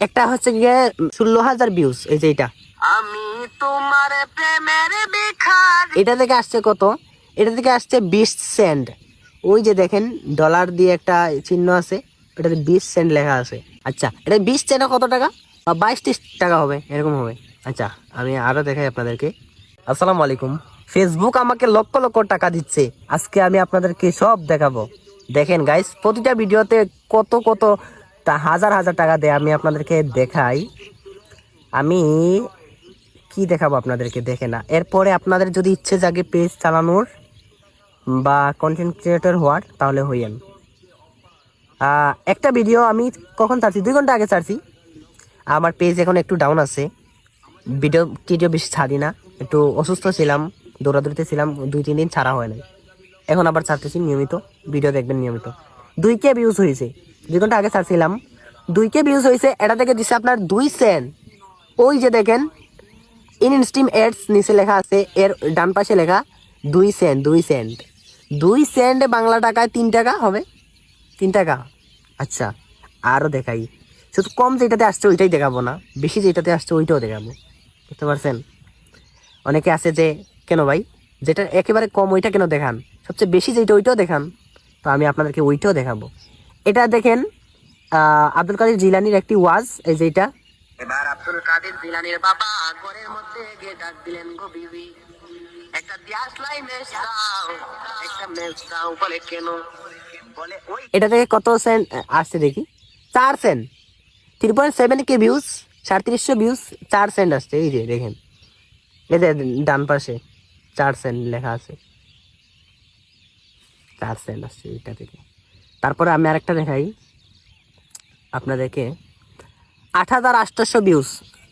একটা হচ্ছে গিয়ে ষোলো হাজার ভিউজ এই যে এটা। আমি তোমার প্রেমের বিখার। এটা থেকে আসছে কত? এটা থেকে আসছে বিশ সেন্ট। ওই যে দেখেন ডলার দিয়ে একটা চিহ্ন আছে এটাতে বিশ সেন্ট লেখা আছে। আচ্ছা এটা বিশ সেন্টে কত টাকা? বাইশ ত্রিশ টাকা হবে এরকম হবে। আচ্ছা আমি আরও দেখাই আপনাদেরকে। আসসালামু আলাইকুম। ফেসবুক আমাকে লক্ষ লক্ষ টাকা দিচ্ছে। আজকে আমি আপনাদেরকে সব দেখাবো। দেখেন গাইস প্রতিটা ভিডিওতে কত কত টা- হাজার হাজার টাকা দিয়ে আমি আপনাদেরকে দেখাই। আমি কি দেখাবো আপনাদেরকে দেখে না। এরপরে আপনাদের যদি ইচ্ছে জাগে পেজ চালানোর বা কন্টেন্ট ক্রিয়েটর হওয়ার, তাহলে হইয়েন। একটা ভিডিও আমি কখন ছাড়ছি? দুই ঘণ্টা আগে ছাড়ছি। আমার পেজ এখন একটু ডাউন আছে। ভিডিও টিডিও বেশি ছাড়ি না। একটু অসুস্থ ছিলাম, দৌড়াদৌড়িতে ছিলাম, দুই, তিন দিন ছাড়া হয় নাই। এখন আবার ছাড়তেছি নিয়মিত। ভিডিও দেখবেন নিয়মিত। দুই কে ভিউজ হয়েছে দুই ঘণ্টা আগে ছাড়ছিলাম। দুই কে ভিউজ হয়েছে এটা থেকে দিছে আপনার দুই সেন্ট ওই যে দেখেন ইন স্টিম এডস নিচে লেখা আছে, এর ডান পাশে লেখা, দুই সেন্ট দুই সেন্ট দুই সেন্ট বাংলা টাকায় তিন টাকা হবে? তিন টাকা। আচ্ছা আরও দেখাই। শুধু কম যেটাতে আসছে ওইটাই দেখাবো না। বেশি যেটাতে আসছে ওইটাও দেখাবো। বুঝতে পারছেন? অনেকে আছে যে, কেন ভাই? যেটা একেবারে কম ওইটা কেন দেখান? সবচেয়ে বেশি যেটা ওইটাও দেখান। তো আমি আপনাদেরকে ওইটাও দেখাবো। এটা দেখেন আব্দুল কাদের জিলানির একটি ওয়াজ এই যেটা এবার আব্দুল কাদের জিলানির বাবা ঘরের মধ্যে গিয়ে ডাক দিলেন গো বিবি একটা গ্যাস লাইন দাও একটা মেস দাও। বলে কেন? বলে ওই এটা থেকে কত সেন্ট আসছে দেখি। চার cent. Three point seven K views সাড়ত্রিশশো views চার সেন্ট আসছে। এই যে দেখেন এই যে ডান পাশে চার সেন্ট লেখা আছে। চার সেন্ট আসছে এটা থেকে তারপরে আমি আরেকটা দেখাই। আপনাদেরকে আট হাজার আটশোশো ভিউজ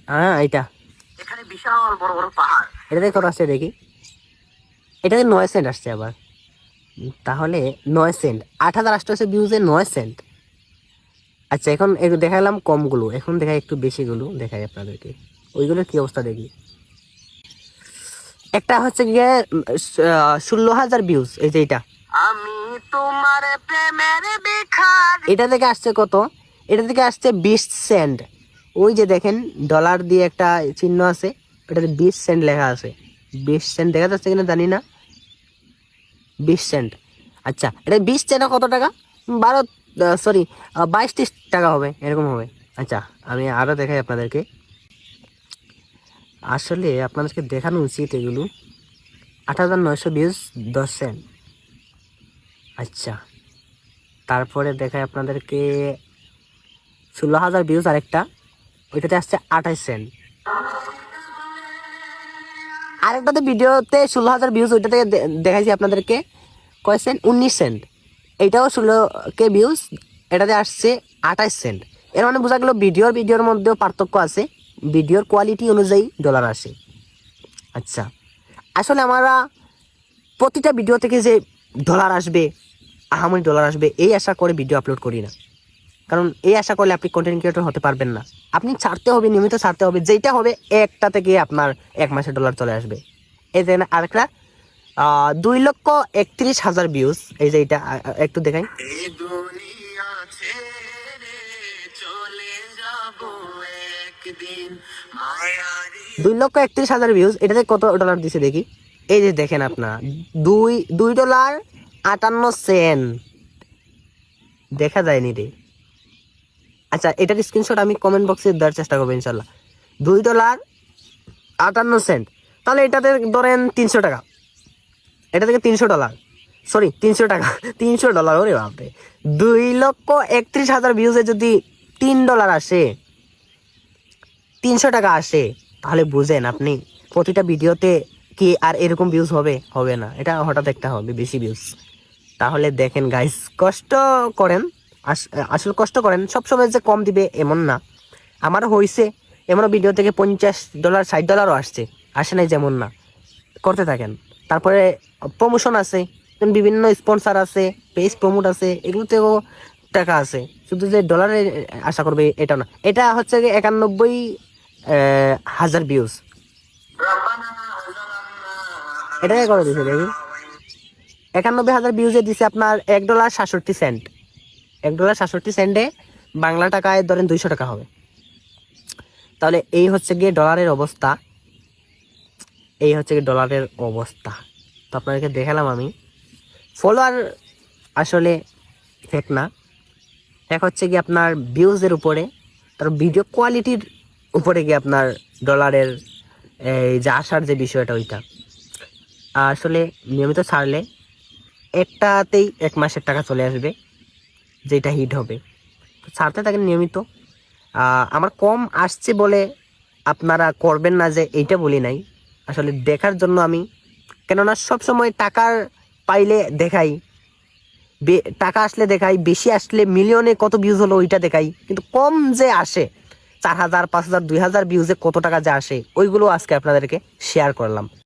হ্যাঁ এটা এখানে বিশাল বড় বড় পাহাড়। এটা থেকে কত আসছে দেখি। এটাতে নয় সেন্ট আসছে আবার। তাহলে নয় সেন্ট আট হাজার আটশোশো ভিউজে নয় সেন্ট আচ্ছা এখন দেখালাম কমগুলো। এখন দেখাই একটু বেশিগুলো। দেখাই আপনাদেরকে। ওইগুলোর কি অবস্থা দেখি। একটা হচ্ছে গিয়ে ষোলো হাজার ভিউজ এই যে এটা আমি তোমার প্রেমের এটা থেকে আসছে কত? এটা থেকে আসছে বিশ সেন্ট। ওই যে দেখেন ডলার দিয়ে একটা চিহ্ন আছে এটাতে বিশ সেন্ট লেখা আছে। বিশ সেন্ট দেখা যাচ্ছে কিনা জানি না। বিশ সেন্ট। আচ্ছা এটা বিশ সেন্টে কত টাকা? বারো সরি বাইশ ত্রিশ টাকা হবে, এরকম হবে। আচ্ছা আমি আরও দেখাই আপনাদেরকে। আসলে আপনাদেরকে দেখানো উচিত এগুলো। আট হাজার নয়শো বিশ দশ সেন্ট। আচ্ছা। তারপরে দেখাই আপনাদেরকে ষোলো হাজার ভিউজ আরেকটা। ওইটাতে আসছে আঠাশ সেন্ট আরেকটাতে ভিডিওতে ষোলো হাজার ভিউজ ওইটাতে দেখাইছি আপনাদেরকে। কয় সেন্ট উনিশ সেন্ট এইটাও ষোলো কে ভিউজ এটাতে আসছে আঠাশ সেন্ট এর মানে বোঝা গেল ভিডিওর ভিডিওর মধ্যেও পার্থক্য আছে। ভিডিওর কোয়ালিটি অনুযায়ী ডলার আসে। আচ্ছা। আসলে আমরা প্রতিটা ভিডিও থেকে যে ডলার আসবে আহামরি ডলার আসবে এই আশা করে ভিডিও আপলোড করি না। কারণ এই আশা করলে আপনি কন্টেন্ট ক্রিয়েটর হতে পারবেন না। আপনি ছাড়তে হবে নিয়মিত ছাড়তে হবে যেটা হবে একটা থেকে আপনার এক মাসে ডলার চলে আসবে। এই যে আরেকটা দুই লক্ষ একত্রিশ হাজার ভিউজ এই যে এটা একটু দেখাই। দুই লক্ষ একত্রিশ হাজার ভিউজ এটাতে কত ডলার দিছে দেখি? এই যে দেখেন আপনারা দুই দুই ডলার আটান্ন সেন্ট। দেখা যায়নি রে। আচ্ছা এটার স্ক্রিনশট আমি কমেন্ট বক্সে দেওয়ার চেষ্টা করব ইনশাল্লাহ। দুই ডলার আটান্ন সেন্ট। তাহলে এটাতে ধরেন তিনশো টাকা। এটা থেকে তিনশো ডলার। সরি তিনশো টাকা। তিনশো ডলার, ওরে বাপরে। দুই লক্ষ একত্রিশ হাজার ভিউজে যদি তিন ডলার আসে, তিনশো টাকা আসে, তাহলে বুঝেন আপনি, প্রতিটা ভিডিওতে কি আর এরকম ভিউজ হবে? হবে না। এটা হঠাৎ একটা হবে, বেশি ভিউজ তাহলে দেখেন গাইস কষ্ট করেন। আস- আসলে কষ্ট করেন। সবসময় যে কম দিবে এমন না। আমারও হয়েছে এমনও ভিডিও থেকে পঞ্চাশ ডলার ষাট ডলারও আসছে। আসে নাই যেমন না। করতে থাকেন। তারপরে প্রমোশন আছে। বিভিন্ন স্পন্সার আছে পেজ প্রমোট আছে, এগুলোতেও টাকা আছে। শুধু যে ডলারে আশা করবে এটা না। এটা হচ্ছে একানব্বই হাজার ভিউজ এটাকে করে দিছে দেখি। একানব্বই হাজার ভিউজে দিছে আপনার এক ডলার সাতষট্টি সেন্ট এক ডলার সাতষট্টি সেন্টে বাংলা টাকায় ধরেন দুইশো টাকা হবে। তাহলে এই হচ্ছে গিয়ে ডলারের অবস্থা। এই হচ্ছে গিয়ে ডলারের অবস্থা। তো আপনাদেরকে দেখালাম আমি। ফলোয়ার আসলে ফেক না। এক হচ্ছে কি আপনার ভিউজের উপরে, তার ভিডিও কোয়ালিটির উপরে গিয়ে আপনার ডলারের এই যে আসার যে বিষয়টা ওইটা। আসলে নিয়মিত ছাড়লে একটাতেই এক মাসের টাকা চলে আসবে, যেটা হিট হবে। ছাড়তে থাকেন নিয়মিত। আমার কম আসছে বলে আপনারা করবেন না যে এইটা বলি নাই। আসলে দেখার জন্য আমি, কেননা সব সময় টাকার পাইলে দেখাই টাকা আসলে দেখাই, বেশি আসলে মিলিয়নে কত ভিউজ হলো ওইটা দেখাই। কিন্তু কম যে আসে, চার হাজার, পাঁচ হাজার, দুই হাজার ভিউজে কত টাকা যে আসে, ওইগুলো আজকে আপনাদেরকে শেয়ার করলাম।